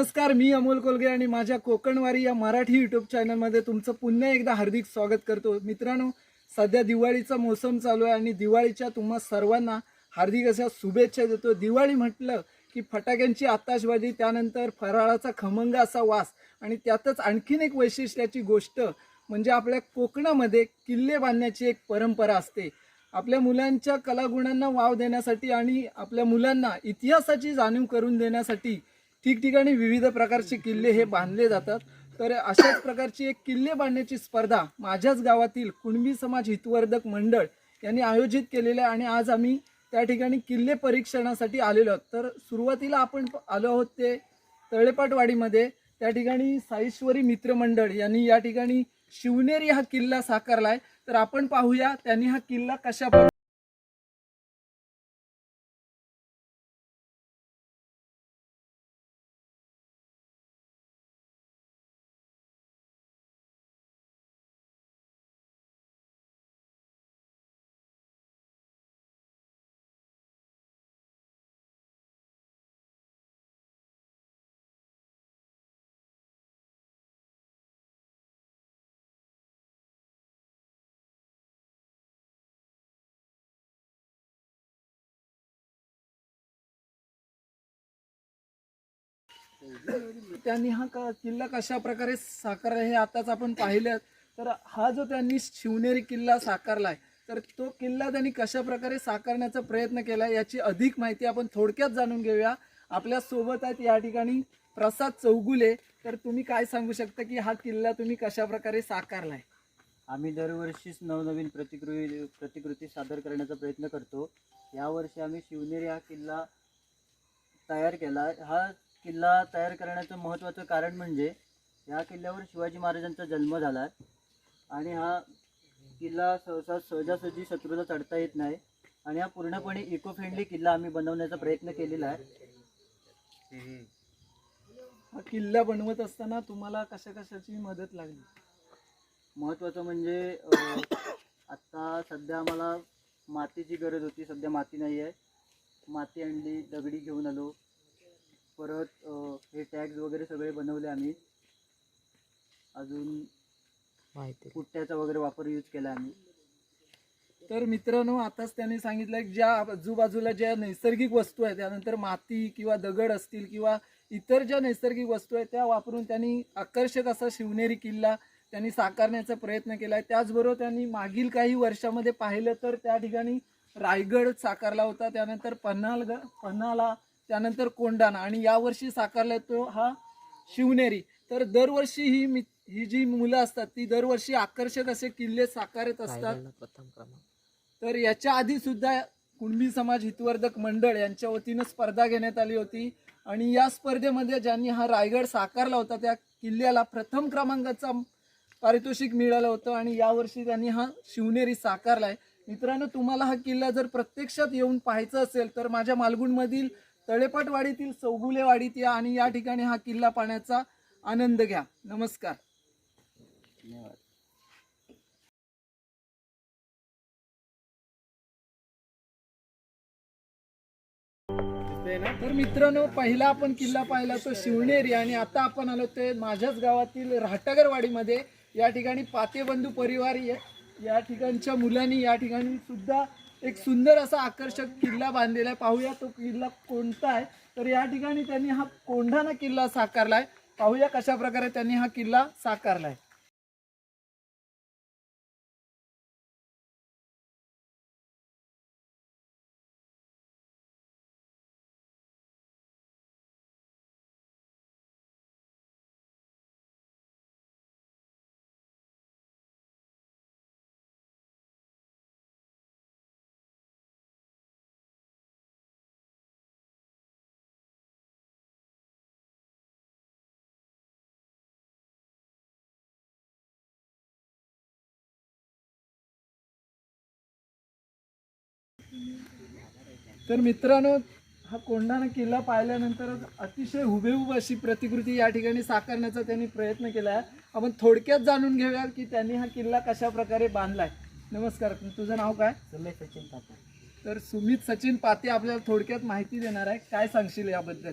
नमस्कार मी अमोल कोलगे आणि माझ्या कोकणवारी या मराठी यूट्यूब चॅनलमध्ये तुमचं पुन्हा एकदा हार्दिक स्वागत करतो. मित्रांनो सध्या दिवाळीचा मोसम चालू आहे आणि दिवाळीच्या तुम्हा सर्वांना हार्दिक अशा शुभेच्छा देतो. दिवाळी म्हटलं की फटाक्यांची आताशबाजी त्यानंतर फराळाचा खमंग असा वास आणि त्यातच आणखीन एक वैशिष्ट्याची गोष्ट म्हणजे आपल्या कोकणामध्ये किल्ले बांधण्याची एक परंपरा असते. आपल्या मुलांच्या कलागुणांना वाव देण्यासाठी आणि आपल्या मुलांना इतिहासाची जाणीव करून देण्यासाठी ठिकठिकाणी विविध प्रकारचे किल्ले हे बांधले जातात. तर अशाच प्रकारची एक किल्ले बांधण्याची स्पर्धा माझ्याच गावातील कुणबी समाज हितवर्धक मंडळ यांनी आयोजित केलेलं आहे आणि आज आम्ही त्या ठिकाणी किल्ले परीक्षणासाठी आलेलो आहोत. तर सुरुवातीला आपण आलो आहोत ते तळेपाटवाडीमध्ये. त्या ठिकाणी साईश्वरी मित्रमंडळ यांनी या ठिकाणी शिवनेरी हा किल्ला साकारलाय तर आपण पाहूया त्यांनी हा किल्ला कशा त्यांनी हा का किल्ला कशा प्रकारे साकारला हे आताच आपण पाहिलं. तर हा जो त्यांनी शिवनेरी किल्ला साकारलाय तर तो किल्ला त्यांनी कशा प्रकारे साकारण्याचा प्रयत्न केला याची अधिक माहिती आपण थोडक्यात जाणून घेऊया. आपल्यासोबत आहेत या ठिकाणी प्रसाद चौगुले. तर तुम्ही काय सांगू शकता की हा किल्ला तुम्ही कशा प्रकारे साकारलाय? आम्ही दरवर्षीच नवनवीन प्रतिकृती प्रतिकृती सादर करण्याचा प्रयत्न करतो. यावर्षी आम्ही शिवनेरी हा किल्ला तयार केला हा किल्ला तयार करण्याचं महत्त्वाचं कारण म्हणजे या किल्ल्यावर शिवाजी महाराजांचा जन्म झाला आहे. आणि हा किल्ला सहसा सहजासहजी शत्रूला चढता येत नाही. आणि हा पूर्णपणे इको फ्रेंडली किल्ला आम्ही बनवण्याचा प्रयत्न केलेला आहे. हा किल्ला बनवत असताना तुम्हाला कशा कशाची मदत लागली? महत्त्वाचं म्हणजे आत्ता सध्या आम्हाला मातीची गरज होती. सध्या माती नाही आहे माती आणली दगडी घेऊन आलो. परत हे टॅग्स वगैरे सगळे बनवले आम्ही. अजून पुट्ट्याचा वगैरे वापर यूज केला आम्ही. तर मित्रांनो आताच त्यांनी सांगितलं की ज्या आजूबाजूला ज्या नैसर्गिक वस्तू आहेत त्यानंतर माती किंवा दगड असतील किंवा इतर ज्या नैसर्गिक वस्तू आहेत त्या वापरून त्यांनी आकर्षक असा शिवनेरी किल्ला त्यांनी साकारण्याचा प्रयत्न केला आहे. त्याचबरोबर त्यांनी मागील काही वर्षामध्ये पाहिलं तर त्या ठिकाणी रायगड साकारला होता. त्यानंतर पन्हालग पन्हाळा त्यानंतर कोंढाणा आणि यावर्षी साकारला तो हा शिवनेरी. तर दरवर्षी ही मि ही जी मुलं असतात ती दरवर्षी आकर्षक असे किल्ले साकारत असतात. तर याच्या आधी सुद्धा कुणबी समाज हितवर्धक मंडळ यांच्या वतीनं स्पर्धा घेण्यात आली होती. आणि या स्पर्धेमध्ये ज्यांनी हा रायगड साकारला होता त्या किल्ल्याला प्रथम क्रमांकाचा पारितोषिक मिळालं होतं आणि यावर्षी त्यांनी हा शिवनेरी साकारलाय. मित्रांनो तुम्हाला हा किल्ला जर प्रत्यक्षात येऊन पाहायचा असेल तर माझ्या मालगुणमधील तळेपाटवाडीतील चौगुलेवाडीत या आणि या ठिकाणी हा किल्ला पाण्याचा आनंद घ्या. नमस्कार. धन्यवाद तर मित्रांनो पहिला आपण किल्ला पाहिला तो शिवनेरी आणि आता आपण आलो ते माझ्याच गावातील राहटागरवाडीमध्ये. या ठिकाणी पातेबंधू परिवार या ठिकाणच्या मुलांनी या ठिकाणी सुद्धा एक सुंदर असा आकर्षक किल्ला बांधलेला आहे. पाहूया तो किल्ला कोणता आहे. तर या ठिकाणी त्यांनी हा कोंढाणा किल्ला साकारला आहे. पाहूया कशा प्रकारे त्यांनी हा किल्ला साकारला आहे. तर मित्रांनो हा कोंढाणा किल्ला पाहिल्यानंतर अतिशय हुबेहूब अशी प्रतिकृती या ठिकाणी साकारण्याचा त्यांनी प्रयत्न केला आहे. आपण थोडक्यात जाणून घेऊया की त्यांनी हा किल्ला कशा प्रकारे बांधलाय. नमस्कार तुझं नाव काय? सुमेश सचिन पाटील. तर सुमित सचिन पाते आपल्याला थोडक्यात माहिती देणार आहे. काय सांगशील याबद्दल?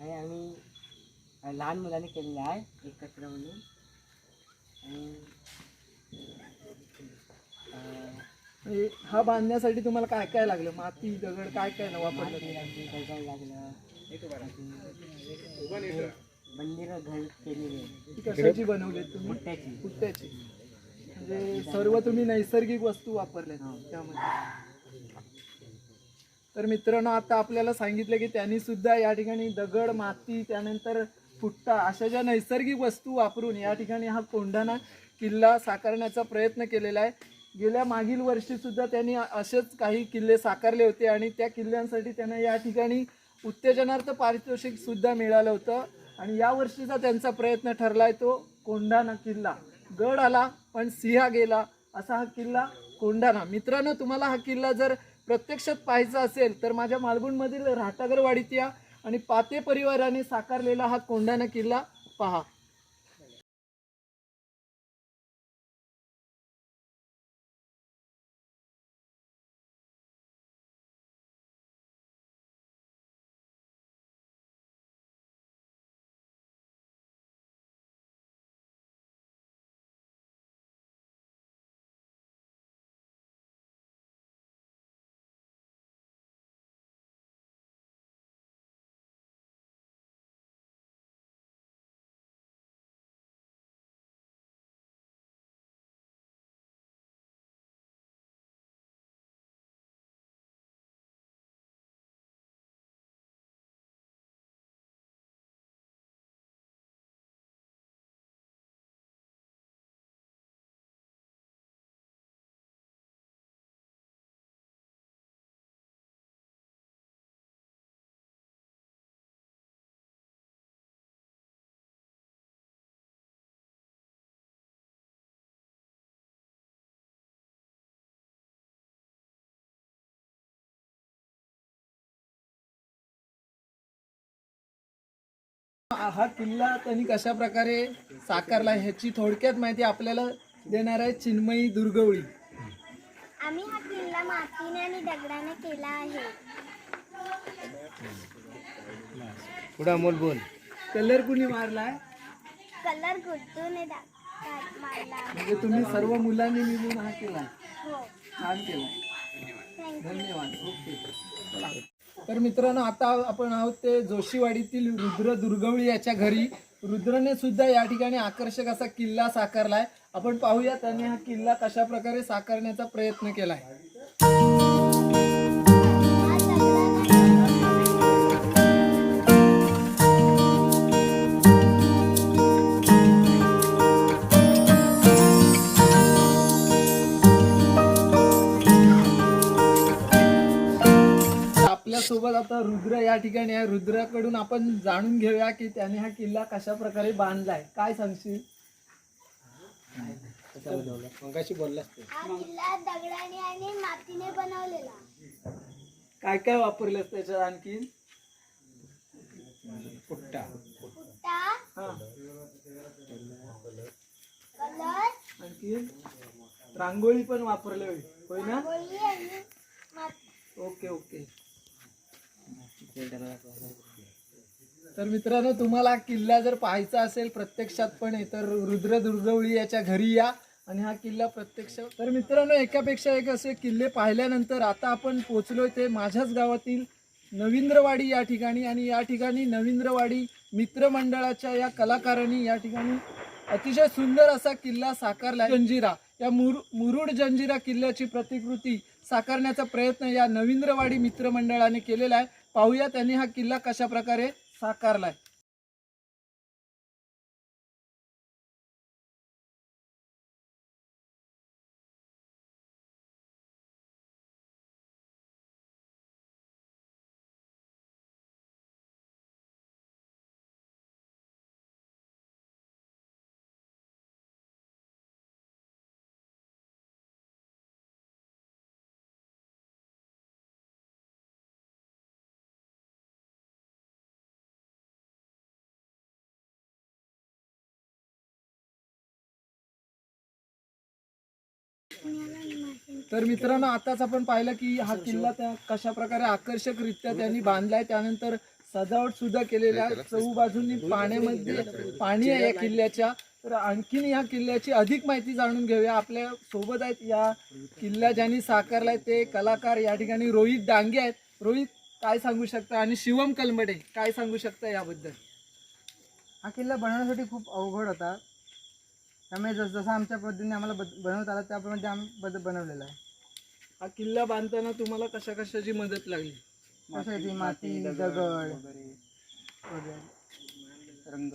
आणि आम्ही लहान मुलांनी केलेलं आहे एकत्र म्हणून म्हणजे हा बांधण्यासाठी तुम्हाला काय काय लागलं? माती दगड काय काय ना वापरलं लागली दगड लागलं? मंदिर घर केलेली आहे ती कशाची बनवली तुम्ही? पुट्ट्याची म्हणजे सर्व तुम्ही नैसर्गिक वस्तू वापरल्या हो. त्यामध्ये. तर मित्रांनो आता आपल्याला सांगितलं की त्यांनी सुद्धा या ठिकाणी दगड माती त्यानंतर फुट्टा अशा ज्या नैसर्गिक वस्तू वापरून या ठिकाणी हा कोंढाणा किल्ला साकारण्याचा प्रयत्न केलेला आहे. गेल्या मागील वर्षीसुद्धा त्यांनी असेच काही किल्ले साकारले होते आणि त्या किल्ल्यांसाठी त्यांना या ठिकाणी उत्तेजनार्थ पारितोषिकसुद्धा मिळालं होतं. आणि या वर्षीचा त्यांचा प्रयत्न ठरला आहे तो कोंढाणा किल्ला. गड आला पण सिंहा गेला असा हा किल्ला कोंढाणा. मित्रांनो तुम्हाला हा किल्ला जर प्रत्यक्षात पाहायचा असेल तर माझ्या मालगुणमधील राहतागरवाडीत या आणि पाते परिवाराने साकारलेला हा कोंढाणा किल्ला पहा. हा किल्ला त्यांनी कशा प्रकारे साकारला ह्याची थोडक्यात माहिती आपल्याला देणार आहे चिन्मयी दुर्गवळी. आम्ही हा किल्ला मातीने आणि दगडाने केला आहे. पुढं मोल बोल. कलर कुणी मारलाय? कलर गुड्डूने दा- का- मारला. म्हणजे तुम्ही सर्व मुलांनी मिळून हा केला. हो. छान थँक्यू धन्यवाद. ओके. तर मित्रांनो आता आपण आहोत ते जोशीवाडीतील रुद्र दुर्गवळी याच्या घरी. रुद्रने सुद्धा या ठिकाणी आकर्षक असा किल्ला साकारलाय. आपण पाहूया त्याने हा किल्ला कशा प्रकारे साकारण्याचा प्रयत्न केलाय. आता रुद्र या ठिकाणी आहे. रुद्राकडून आपण जाणून घेऊया की त्याने हा किल्ला कशा प्रकारे बांधलाय काय सांगशील? मगाशी बोललास तू. हा किल्ला दगडाने आणि मातीने बनवलेला. काय काय वापरलं त्याच्यात आणखीन? पुट्टा. हा. कलर. आणखीन? रांगोळी पण वापरली होईल होय ना? गोळी आणि माती. Okay okay. तर मित्रांनो तुम्हाला किल्ला जर पाहायचा असेल प्रत्यक्षात पण तर रुद्र दुर्गवळी याच्या घरी या आणि हा किल्ला प्रत्यक्ष तर मित्रांनो एकापेक्षा एक असे किल्ले पाहिल्यानंतर आता आपण पोचलोय ते माझ्याच गावातील नवींद्रवाडी या ठिकाणी आणि या ठिकाणी नवींद्रवाडी मित्रमंडळाच्या या कलाकारांनी या ठिकाणी अतिशय सुंदर असा किल्ला साकारला. जंजिरा. या मुर मुरुड जंजिरा किल्ल्याची प्रतिकृती साकारण्याचा प्रयत्न या नवींद्रवाडी मित्रमंडळाने केलेला आहे. पाहूया त्यांनी हा किल्ला कशा प्रकारे साकारलाय. तर मित्रांनो आताच आपण पाहिलं की हा किल्ला त्या कशा प्रकारे आकर्षक रित्या त्यांनी बांधलाय. त्यानंतर सजावट सुद्धा केलेल्या आहे. चहूबाजूनी पाण्यामध्ये पाणी आहे या किल्ल्याच्या. तर आणखीन या किल्ल्याची अधिक माहिती जाणून घेऊया. आपल्यासोबत आहेत या किल्ला ज्यांनी साकारलाय ते कलाकार या ठिकाणी रोहित डांगे आहेत. रोहित काय सांगू शकता? आणि शिवम कलमडे काय सांगू शकता याबद्दल? हा किल्ला बनवण्यासाठी खूप अवघड होता. त्यामुळे जस जसं आमच्या पद्धतीने आम्हाला बद बनवता आला त्याप्रमाणे आम्ही बद बनवलेला आहे. हा किल्ला बांधताना तुम्हाला कशा कशाची मदत लागली? कशासाठी माती दगड वगैरे. वगैरे. रंग.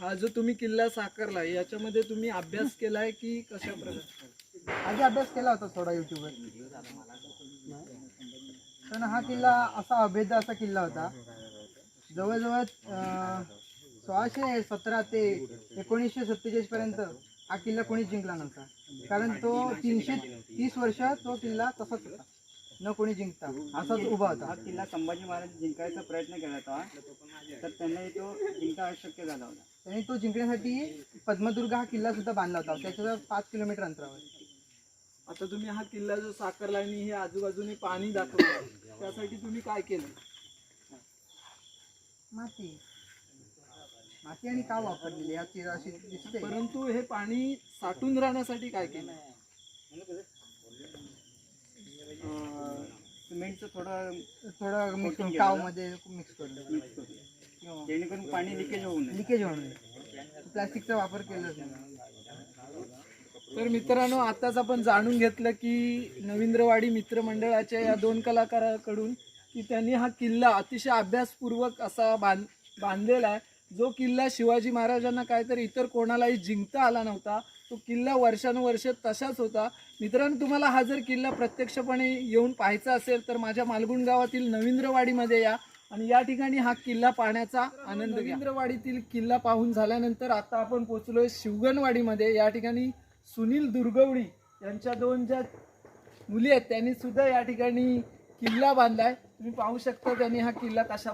हा जो तुम्ही किल्ला साकारला याच्यामध्ये तुम्ही अभ्यास केलाय की कशा प्रकारे? आधी अभ्यास केला होता थोडा युट्यूबवर पण हा किल्ला असा अभेद असा किल्ला होता. जवळजवळ अं, सोळाशे सतरा ते एकोणीसशे सत्तेचाळीस पर्यंत हा किल्ला कोणीच जिंकला नव्हता. कारण तो तीनशे तीस वर्ष तो किल्ला तसाच होता. न कोणी जिंकता असाच उभा होता. हा किल्ला संभाजी महाराज जिंकायचा प्रयत्न केला होता. तर त्यांना तो जिंका अशक्य झाला होता. त्यांनी तो जिंकण्यासाठी पद्मदुर्ग हा किल्ला सुद्धा बांधला होता. त्याच्या पाच किलोमीटर अंतरावर. आता तुम्ही हा किल्ला जो साकारला आणि हे आजूबाजूने पाणी दाखवलं. त्यासाठी तुम्ही काय केलं? माती. माती आणि का वापरलेली या चिरा अशी दिसते परंतु हे पाणी साठून राहण्यासाठी काय केलं? सिमेंटचं थोडं थोडं मिक्स Coating काव केलेलं. मध्ये मिक्स करून. मिक्स करून. जेणेकरून पाणी लिकेज होऊ नये. लिकेज होऊ नये. प्लास्टिकचा वापर केलाच नाही तर मित्रांनो आताच आपण जाणून घेतलं की नवींद्रवाडी मित्रमंडळाच्या या दोन कलाकाराकडून की त्यांनी हा किल्ला अतिशय अभ्यासपूर्वक असा बांध बांधलेला आहे. जो किल्ला शिवाजी महाराजांना काहीतरी इतर कोणालाही जिंकता आला नव्हता तो किल्ला वर्षानुवर्ष तसाच होता. मित्रांनो तुम्हाला हा जर किल्ला प्रत्यक्षपणे येऊन पाहायचा असेल तर माझ्या मालगुण गावातील नवींद्रवाडीमध्ये या आणि या ठिकाणी हा किल्ला पाहण्याचा आनंद नवींद्रवाडीतील किल्ला पाहून झाल्यानंतर आता आपण पोचलोय शिवगणवाडीमध्ये. या ठिकाणी सुनील दुर्गवडी यांच्या दोन ज्या मुली आहेत त्यांनी सुद्धा या ठिकाणी किल्ला बांधलाय. तुम्ही पाहू शकता त्यांनी हा किल्ला कशा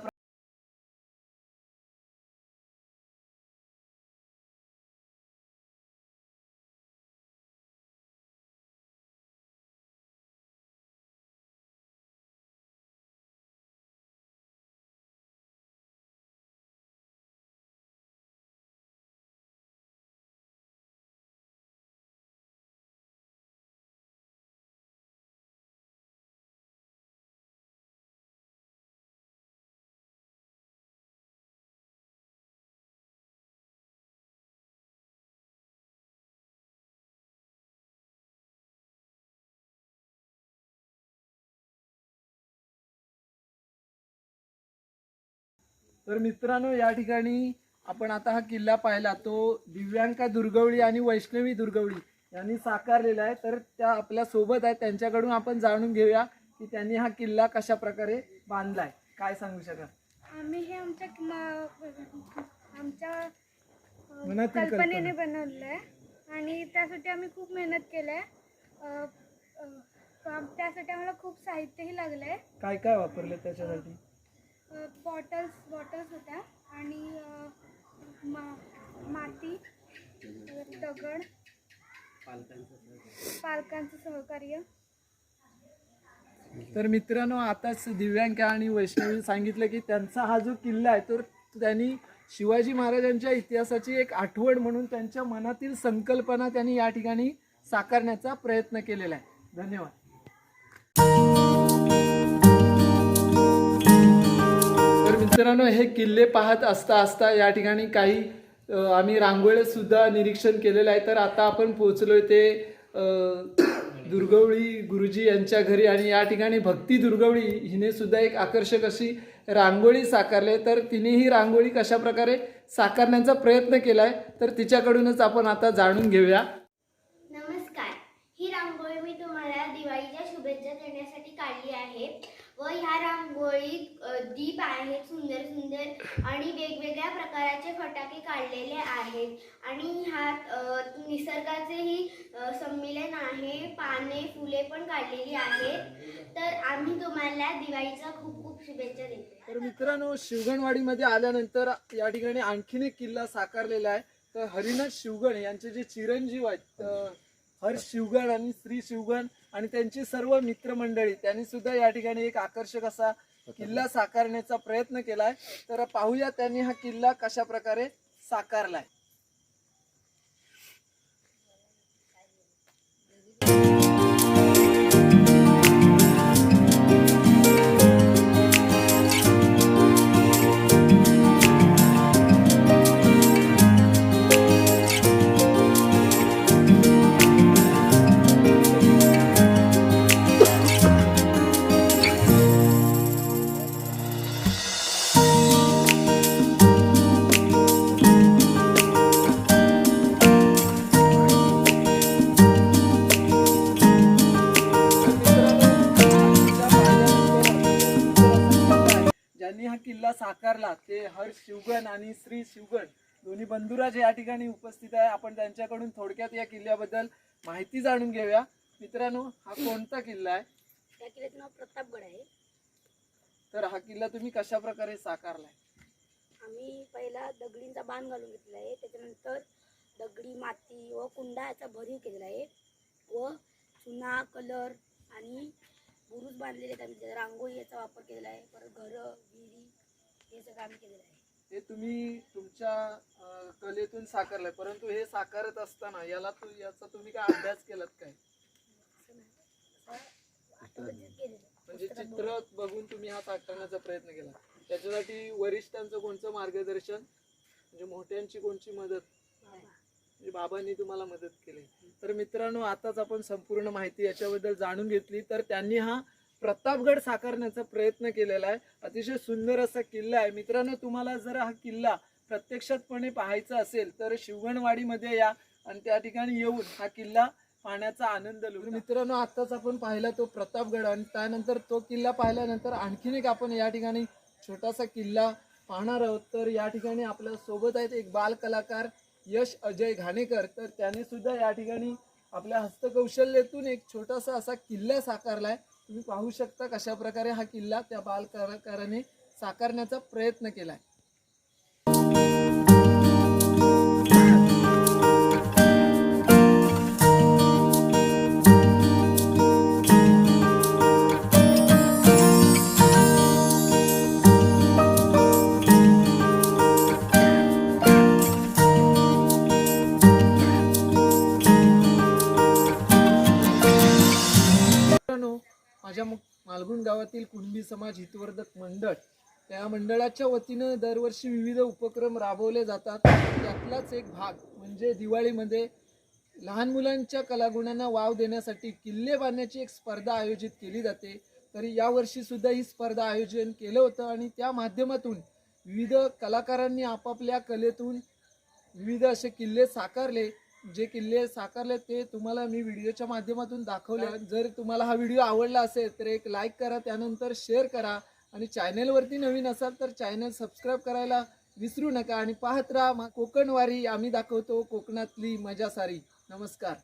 तर मित्रांनो या ठिकाणी आपण आता हा किल्ला पाहिला. तो दिव्यांका दुर्गवळी आणि वैष्णवी दुर्गवळी यांनी साकारलेला आहे. तर त्या आपल्यासोबत आहेत. त्यांच्याकडून आपण जाणून घेऊया की त्यांनी हा किल्ला कशा प्रकारे बांधलाय. काय सांगू शकाल? आम्ही हे आमच्या आमच्या कल्पनेने बनवलं आहे. आणि त्यासाठी आम्ही खूप मेहनत केली आहे. त्यासाठी आम्हाला खूप साहित्यही लागलं आहे. काय काय वापरले त्याच्यासाठी? बॉटल्स बॉटल्स होत्या. आणि मा- माती दगड पालकांचं सहकार्य. तर मित्रांनो आताच दिव्यांका आणि वैष्णवी सांगितलं की त्यांचा हा जो किल्ला आहे तर त्यांनी शिवाजी महाराजांच्या इतिहासाची एक आठवण म्हणून त्यांच्या मनातील संकल्पना त्यांनी या ठिकाणी साकारण्याचा प्रयत्न केलेला आहे. धन्यवाद. मित्रांनो हे किल्ले पाहत असता असता या ठिकाणी काही आम्ही रांगोळीसुद्धा निरीक्षण केलेलं आहे. तर आता आपण पोहोचलोय ते दुर्गवळी गुरुजी यांच्या घरी आणि या ठिकाणी भक्ती दुर्गवळी हिने सुद्धा एक आकर्षक अशी रांगोळी साकारली तर तिने ही रांगोळी कशा प्रकारे साकारण्याचा प्रयत्न केला आहे तर तिच्याकडूनच आपण आता जाणून घेऊया. नमस्कार. ही रांगोळी मी तुम्हाला दिवाळीच्या शुभेच्छा देण्यासाठी काढली आहे. व ह्या रांगोळीत दीप आहेत सुंदर सुंदर आणि वेगवेगळ्या प्रकाराचे फटाके काढलेले आहेत. आणि ह्यात निसर्गाचेही संमेलन आहे. पाने फुले पण काढलेली आहेत. तर आम्ही तुम्हाला दिवाळीचा खूप खूप शुभेच्छा देतो. तर मित्रांनो शिवगणवाडीमध्ये आल्यानंतर या ठिकाणी आणखीन एक किल्ला साकारलेला आहे. तर हरिनाथ शिवगण यांचे जे चिरंजीव आहेत हर शिवगण आणि श्री शिवगण आणि त्यांची सर्व मित्रमंडळी त्यांनी सुद्धा या ठिकाणी एक आकर्षक असा किल्ला साकारण्याचा प्रयत्न केलाय. तर पाहूया त्यांनी हा किल्ला कशा प्रकारे साकारलाय. शिवगण आणि श्री शिवगण दोन्ही बंधुराज या ठिकाणी उपस्थित आहे. आपण त्यांच्याकडून थोडक्यात या किल्ल्याबद्दल माहिती जाणून घेऊया. मित्रांनो हा कोणता किल्ला आहे? त्या किल्ल्याचं नाव प्रतापगड आहे. तर हा किल्ला तुम्ही कशा प्रकारे साकारलाय? आम्ही पहिला दगडींचा बांध घालून घेतलेला आहे. त्याच्यानंतर दगडी माती व कुंडा याचा भरीव केलेला आहे. व चुना कलर आणि बुरुज बांधलेले आहेत आम्ही. रांगोळी याचा वापर केलेला आहे. परत घरं विहिरी हे सगळं आम्ही केलेलं आहे. हे तुम्ही तुमच्या कलेतून साकारलंय. परंतु हे साकारत असताना याला तू याचा तुम्ही काय अभ्यास केलात काय? म्हणजे चित्र बघून तुम्ही हा साकारण्याचा प्रयत्न केला. त्याच्यासाठी वरिष्ठांचं कोणतं मार्गदर्शन? म्हणजे मोठ्यांची कोणची मदत? म्हणजे बाबांनी तुम्हाला मदत केली. तर मित्रांनो आताच आपण संपूर्ण माहिती याच्याबद्दल जाणून घेतली. तर त्यांनी हा प्रतापगड साकारण्याचा प्रयत्न केलेला आहे. अतिशय सुंदर असा किल्ला आहे. मित्रांनो तुम्हाला जर हा किल्ला प्रत्यक्षातपणे पाहायचा असेल तर शिवगणवाडीमध्ये या आणि त्या ठिकाणी येऊन हा किल्ला पाहण्याचा आनंद लुटू मित्रांनो आत्ताच आपण पाहिला तो प्रतापगड आणि त्यानंतर तो किल्ला पाहिल्यानंतर आणखीन एक आपण या ठिकाणी छोटासा किल्ला पाहणार आहोत. तर या ठिकाणी आपल्यासोबत आहेत एक बाल कलाकार यश अजय घाणेकर. तर त्याने सुद्धा या ठिकाणी आपल्या हस्तकौशल्यातून एक छोटासा असा किल्ला साकारला आहे तुम्ही पाहू शकता कशा प्रकारे हा किल्ला त्या बालकलाकाराने साकारण्याचा प्रयत्न केला आहे माझ्या मालगुण गावातील कुणबी समाज हितवर्धक मंडळ. त्या मंडळाच्या वतीनं दरवर्षी विविध उपक्रम राबवले जातात. त्यातलाच एक भाग म्हणजे दिवाळीमध्ये लहान मुलांच्या कलागुणांना वाव देण्यासाठी किल्ले बांधण्याची एक स्पर्धा आयोजित केली जाते. तरी यावर्षी सुद्धा ही स्पर्धा आयोजन केलं होतं आणि त्या माध्यमातून विविध कलाकारांनी आपापल्या कलेतून विविध असे किल्ले साकारले. जे किल्ले साकारले ते तुम्हाला मी व्हिडिओच्या माध्यमातून दाखवले. जर तुम्हाला हा व्हिडिओ आवडला असेल तर एक लाईक करा त्यानंतर शेअर करा. आणि चॅनलवरती नवीन असाल तर चॅनल सबस्क्राईब करायला विसरू नका. आणि पाहत राहा कोकणवारी आम्ही दाखवतो कोकणातली मजा सारी. नमस्कार.